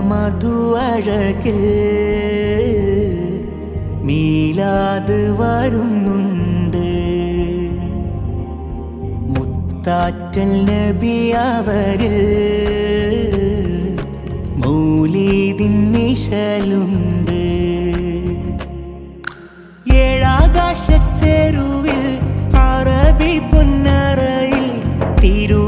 മധു അഴകിൽ മീലാത് വരുന്നുണ്ട്. മുത്താറ്റൽ നബി അവരിൽ മൗലീദിൻ നിശലുണ്ട്. ഏഴാകാശച്ചെരുവിൽ അറബി പൊന്നറയിൽ തിരുനബി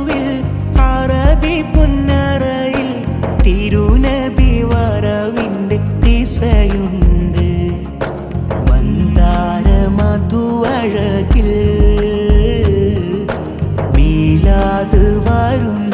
തിരുനബി വരവിന്റെ മീലാത് വരുന്നു.